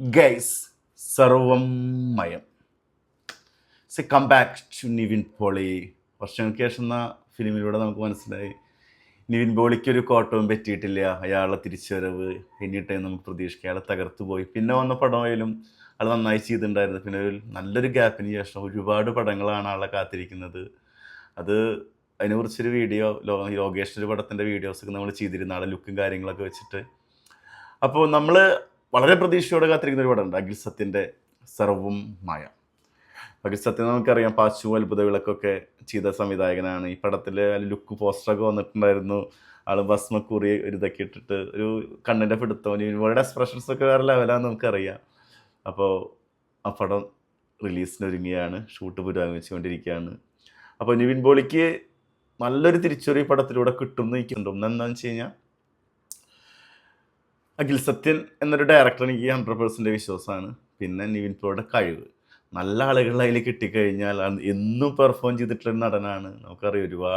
Guys Sarvam Maya. See come back to Nivin Pauly വർഷങ്ങൾക്ക് ശേഷം എന്ന ഫിലിമിലൂടെ നമുക്ക് മനസ്സിലായി. നിവിൻ പോളിക്ക് ഒരു കോട്ടവും പറ്റിയിട്ടില്ല. അയാളെ തിരിച്ചുവരവ് എന്നിട്ട് നമുക്ക് പ്രതീക്ഷിക്കാം. അയാളെ തകർത്തു പോയി പിന്നെ വന്ന പടമായാലും അയാൾ നന്നായി ചെയ്തിട്ടുണ്ടായിരുന്നു. പിന്നെ ഒരു നല്ലൊരു ഗ്യാപ്പിന് ശേഷം ഒരുപാട് പടങ്ങളാണ് ആളെ കാത്തിരിക്കുന്നത്. അത് അതിനെക്കുറിച്ചൊരു വീഡിയോ ലോ ഒരു പടത്തിന്റെ വീഡിയോസൊക്കെ നമ്മൾ ചെയ്തിരുന്ന. ആളെ ലുക്കും കാര്യങ്ങളൊക്കെ വെച്ചിട്ട്. അപ്പോൾ നമ്മൾ വളരെ പ്രതീക്ഷയോടെ കാത്തിരിക്കുന്ന ഒരു പടമുണ്ട്. അഖിൽ സത്യന്റെ സർവം മായ. അഖിൽ സത്യം നമുക്കറിയാം പാച്ചു അത്ഭുത വിളക്കൊക്കെ ചെയ്ത സംവിധായകനാണ്. ഈ പടത്തിൽ ലുക്ക് പോസ്റ്ററൊക്കെ വന്നിട്ടുണ്ടായിരുന്നു. ആൾ ഭസ്മക്കുറി ഒരു ഇതൊക്കെ ഇട്ടിട്ട് ഒരു കണ്ണിന്റെ പിടുത്തം ഇവരുടെ എക്സ്പ്രഷൻസ് ഒക്കെ വേറെ ലെവലാന്ന് നമുക്കറിയാം. അപ്പോൾ ആ പടം റിലീസിന് ഒരുങ്ങിയാണ് ഷൂട്ട് പുരോഗമിച്ചുകൊണ്ടിരിക്കുകയാണ്. അപ്പോൾ നിവിൻ ബോളിക്ക് നല്ലൊരു തിരിച്ചൊരു ഈ പടത്തിലൂടെ കിട്ടുമെന്ന് എനിക്കുണ്ടോ. എന്താണെന്ന് വെച്ച് കഴിഞ്ഞാൽ അഖിൽ സത്യൻ എന്നൊരു ഡയറക്ടർ എനിക്ക് ഹൺഡ്രഡ് പേഴ്സന്റ് വിശ്വാസമാണ്. പിന്നെ നിവിൻ പ്രോയുടെ കഴിവ്. നല്ല ആളുകൾ അതിൽ കിട്ടിക്കഴിഞ്ഞാൽ എന്നും പെർഫോം ചെയ്തിട്ടുള്ള നടനാണ്. നമുക്കറിയാം ഒരുപാട്